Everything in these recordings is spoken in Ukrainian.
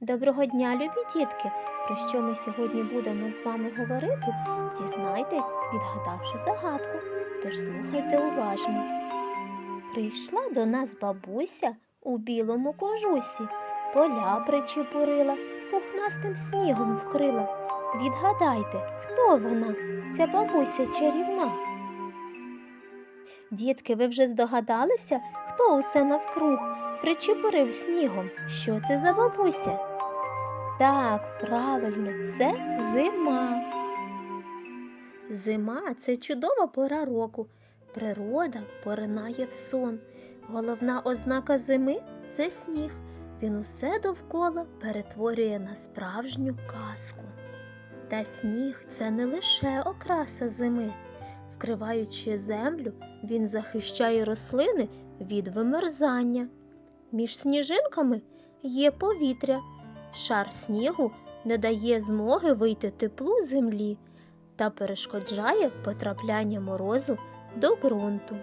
Доброго дня, любі дітки! Про що ми сьогодні будемо з вами говорити, дізнайтесь, відгадавши загадку. Тож слухайте уважно. Прийшла до нас бабуся у білому кожусі, поля причепурила, пухнастим снігом вкрила. Відгадайте, хто вона, ця бабуся чарівна? Дітки, ви вже здогадалися, хто усе навкруг причепурив снігом? Що це за бабуся? Так, правильно, це зима. Зима це чудова пора року. Природа поринає в сон. Головна ознака зими це сніг. Він усе довкола перетворює на справжню казку. Та сніг це не лише окраса зими. Вкриваючи землю, він захищає рослини від вимерзання. Між сніжинками є повітря. Шар снігу не дає змоги вийти теплу землі та перешкоджає потрапляння морозу до ґрунту.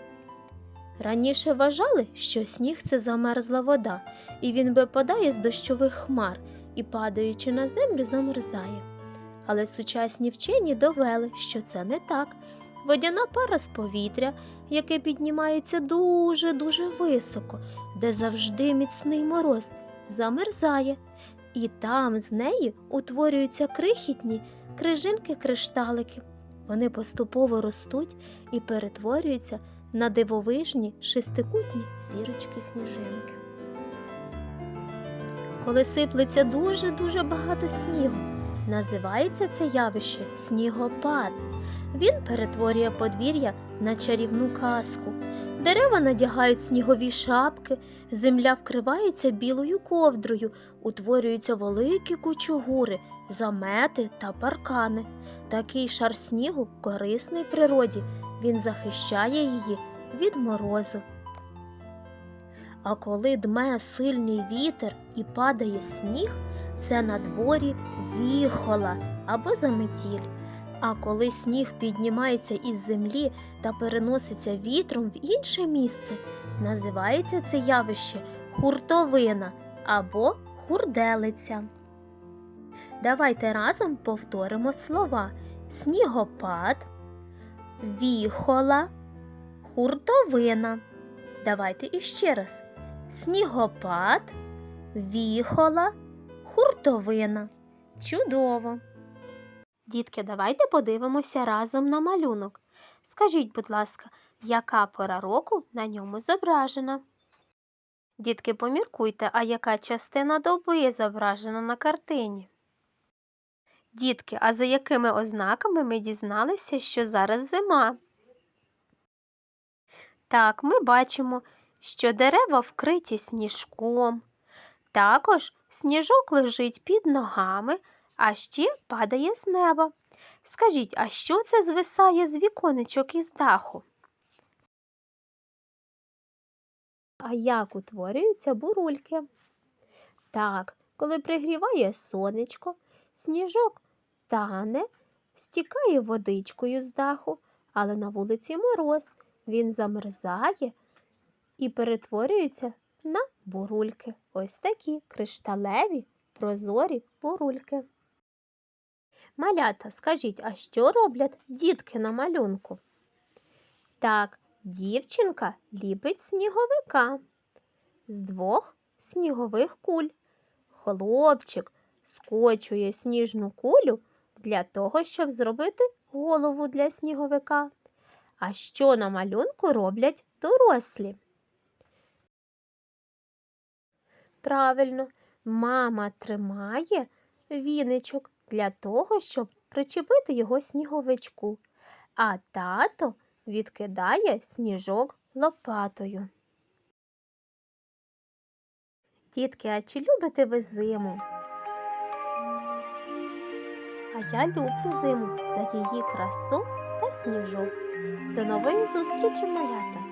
Раніше вважали, що сніг це замерзла вода, і він випадає з дощових хмар і, падаючи на землю, замерзає. Але сучасні вчені довели, що це не так. Водяна пара з повітря, яке піднімається дуже-дуже високо, де завжди міцний мороз, замерзає, і там з неї утворюються крихітні крижинки-кришталики. Вони поступово ростуть і перетворюються на дивовижні шестикутні зірочки-сніжинки. Коли сиплеться дуже-дуже багато снігу, називається це явище снігопад. Він перетворює подвір'я на чарівну казку. Дерева надягають снігові шапки, земля вкривається білою ковдрою, утворюються великі кучугури, замети та паркани. Такий шар снігу корисний природі, він захищає її від морозу. А коли дме сильний вітер і падає сніг, це на дворі віхола або заметіль. А коли сніг піднімається із землі та переноситься вітром в інше місце, називається це явище хуртовина або хурделиця. Давайте разом повторимо слова снігопад, віхола, хуртовина. Давайте іще раз. Снігопад, віхола, хуртовина. Чудово! Дітки, давайте подивимося разом на малюнок. Скажіть, будь ласка, яка пора року на ньому зображена? Дітки, поміркуйте, а яка частина доби зображена на картині? Дітки, а за якими ознаками ми дізналися, що зараз зима? Так, ми бачимо, що дерева вкриті сніжком. Також сніжок лежить під ногами, а ще падає з неба. Скажіть, а що це звисає з віконечок із даху? А як утворюються бурульки? Так, коли пригріває сонечко, сніжок тане, стікає водичкою з даху, але на вулиці мороз він замерзає і перетворюється на бурульки. Ось такі кришталеві прозорі бурульки. Малята, скажіть, а що роблять дітки на малюнку? Так, дівчинка ліпить сніговика з двох снігових куль. Хлопчик скочує сніжну кулю для того, щоб зробити голову для сніговика. А що на малюнку роблять дорослі? Правильно, мама тримає віничок для того, щоб причепити його сніговичку, а тато відкидає сніжок лопатою. Дітки, а чи любите ви зиму? А я люблю зиму за її красу та сніжок. До нової зустрічі, малята!